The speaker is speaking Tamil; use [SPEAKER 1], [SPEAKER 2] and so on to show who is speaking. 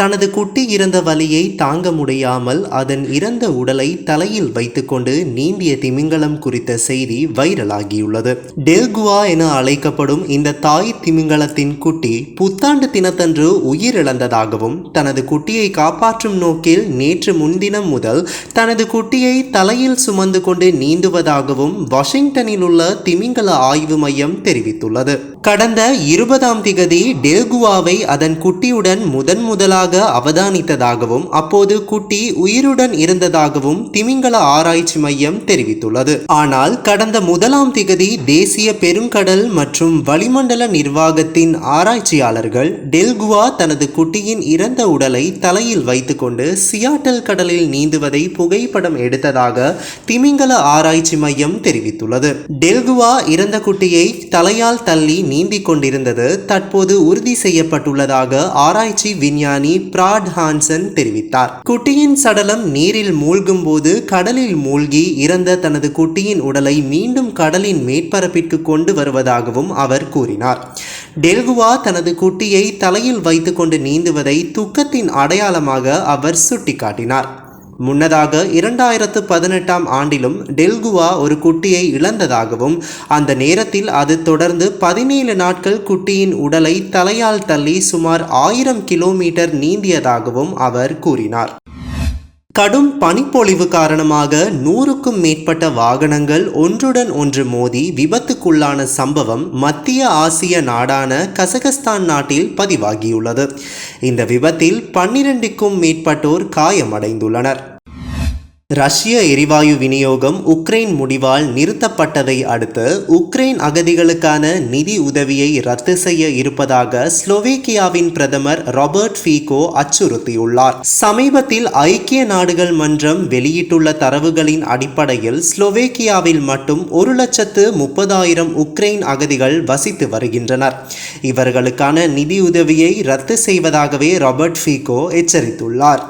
[SPEAKER 1] தனது குட்டி இறந்த வலியை தாங்க முடியாமல் அதன் இறந்த உடலை தலையில் வைத்துக்கொண்டு நீந்திய திமிங்கலம் குறித்த செய்தி வைரலாகியுள்ளது. டெல்குவா என அழைக்கப்படும் இந்த தாய் திமிங்கலத்தின் குட்டி புத்தாண்டு தினத்தன்று உயிரிழந்ததாகவும் தனது குட்டியை காப்பாற்றும் நோக்கில் நேற்று முன்தினம் முதல் தனது குட்டியை தலையில் சுமந்து கொண்டு நீந்துவதாகவும் வாஷிங்டனில் உள்ள திமிங்கல ஆய்வு மையம் தெரிவித்துள்ளது. கடந்த இருபதாம் திகதி டெல்குவாவை அதன் குட்டியுடன் முதன் முதலாக அவதானித்ததாகவும் அப்போது குட்டி உயிருடன் இருந்ததாகவும் திமிங்கல ஆராய்ச்சி மையம் தெரிவித்துள்ளது. ஆனால் கடந்த முதலாம் திகதி தேசிய பெருங்கடல் மற்றும் வளிமண்டல நிர்வாகத்தின் ஆராய்ச்சியாளர்கள் டெல்குவா தனது குட்டியின் இறந்த உடலை தலையில் வைத்துக்கொண்டு சியாட்டல் கடலில் நீந்துவதை புகைப்படம் எடுத்ததாக திமிங்கல ஆராய்ச்சி மையம் தெரிவித்துள்ளது. டெல்குவா இறந்த குட்டியை தலையால் தள்ளி நீந்திக் கொண்டிருந்தது தற்போது உறுதி செய்யப்பட்டுள்ளதாக ஆராய்ச்சி விஞ்ஞானி பிராட் ஹான்சன் தெரிவித்தார். குட்டியின் சடலம் நீரில் மூழ்கும் போது கடலில் மூழ்கி இறந்த தனது குட்டியின் உடலை மீண்டும் கடலின் மேற்பரப்பிற்கு கொண்டு வருவதாகவும் அவர் கூறினார். டெல்குவா தனது குட்டியை தலையில் வைத்துக்கொண்டு நீந்துவதை துக்கத்தின் அடையாளமாக அவர் சுட்டிக்காட்டினார். முன்னதாக இரண்டாயிரத்து பதினெட்டாம் ஆண்டிலும் டெல்குவா ஒரு குட்டியை இழந்ததாகவும் அந்த நேரத்தில் அது தொடர்ந்து பதினேழு நாட்கள் குட்டியின் உடலை தலையால் தள்ளி சுமார் ஆயிரம் கிலோமீட்டர் நீந்தியதாகவும் அவர் கூறினார். கடும் பனிப்பொழிவு காரணமாக நூறுக்கும் மேற்பட்ட வாகனங்கள் ஒன்றுடன் ஒன்று மோதி விபத்துக்குள்ளான சம்பவம் மத்திய ஆசிய நாடான கசகஸ்தான் நாட்டில் பதிவாகியுள்ளது. இந்த விபத்தில் பன்னிரண்டுக்கும் மேற்பட்டோர் காயமடைந்துள்ளனர். ரஷ்ய எரிவாயு விநியோகம் உக்ரைன் முடிவால் நிறுத்தப்பட்டதை அடுத்து உக்ரைன் அகதிகளுக்கான நிதி உதவியை ரத்து செய்ய இருப்பதாக ஸ்லோவேக்கியாவின் பிரதமர் ராபர்ட் ஃபீகோ அச்சுறுத்தியுள்ளார். சமீபத்தில் ஐக்கிய நாடுகள் மன்றம் வெளியிட்டுள்ள தரவுகளின் அடிப்படையில் ஸ்லோவேக்கியாவில் மட்டும் ஒரு லட்சத்து முப்பதாயிரம் உக்ரைன் அகதிகள் வசித்து வருகின்றனர். இவர்களுக்கான நிதி உதவியை ரத்து செய்வதாகவே ராபர்ட் ஃபீகோ எச்சரித்துள்ளார்.